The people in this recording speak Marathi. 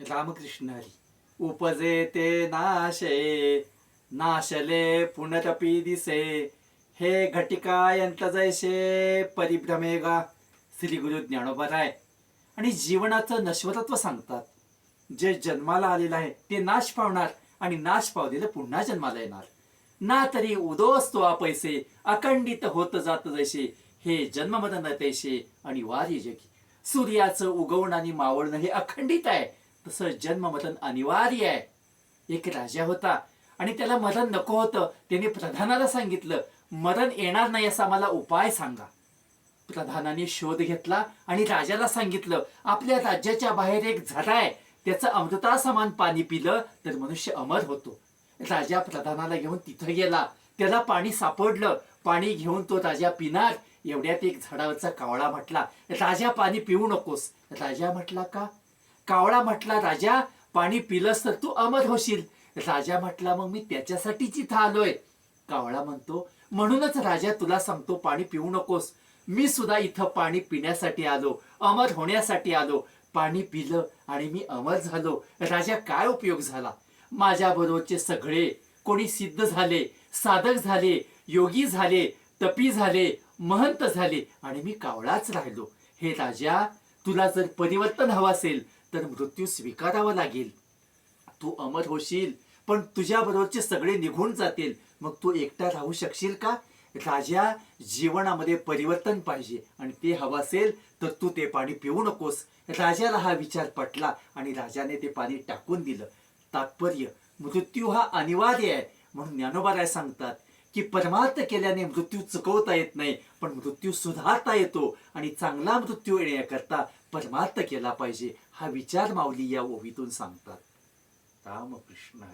रामकृष्ण हरी उपजे ते नाशे नाशले पुनरपी दिसे. हे घटिका यंत जैसे परिभ्रमेगा श्री गुरु ज्ञानोबराय आणि जीवनाचं नश्वरत्व सांगतात. जे जन्माला आलेलं आहे ते नाश पावणार आणि नाश पावलेलं पुन्हा जन्माला येणार. ना तरी उदोस्तो पैसे अखंडित होत जात जैसे. हे जन्ममदन तैसे आणि वारी जगी. सूर्याचं उगवण आणि मावळणं हे अखंडित आहे. तसं जन्ममरण अनिवार्य आहे. एक राजा होता आणि त्याला मरण नको होतं. त्याने प्रधानाला सांगितलं मरण येणार नाही असा मला उपाय सांगा. प्रधानाने शोध घेतला आणि राजाला सांगितलं आपल्या राज्याच्या बाहेर एक झरा आहे. त्याचं अमृता समान पाणी पिलं तर मनुष्य अमर होतो. राजा प्रधानाला घेऊन तिथं गेला. त्याला पाणी सापडलं. पाणी घेऊन तो राजा पिणार. एवढ्यात एक झाडावरचा कावळा म्हटला राजा पाणी पिऊ नकोस. राजा म्हटला का? कावळा म्हटला राजा पाणी पिलंस तर तू अमर होशील. राजा म्हटला मग मी त्याच्यासाठीच इथं आलोय. कावळा म्हणतो म्हणूनच राजा तुला सांगतो पाणी पिऊ नकोस. मी सुद्धा इथं पाणी पिण्यासाठी आलो अमर होण्यासाठी आलो. पाणी पिलं आणि मी अमर झालो. राजा काय उपयोग झाला? माझ्या बरोबरचे सगळे कोणी सिद्ध झाले साधक झाले योगी झाले तपी झाले महंत झाले आणि मी कावळाच राहिलो. हे राजा तुला जर परिवर्तन हवं असेल तर मृत्यू स्वीकारावा लागेल. तू अमर होशील पण तुझ्या बरोबरचे सगळे निघून जातील. मग तू एकटा राहू शकशील का? राजा जीवनामध्ये परिवर्तन पाहिजे आणि ते हवं असेल तर तू ते पाणी पिऊ नकोस. राजाला हा विचार पटला आणि राजाने ते पाणी टाकून दिलं. तात्पर्य मृत्यू हा अनिवार्य आहे म्हणून ज्ञानोबाराय सांगतात की परमार्थ केल्याने मृत्यू चुकवता येत नाही पण मृत्यू सुधारता येतो आणि चांगला मृत्यू येण्याकरता परमार्थ केला पाहिजे हा विचार माऊली या ओवीतून सांगतात. रामकृष्ण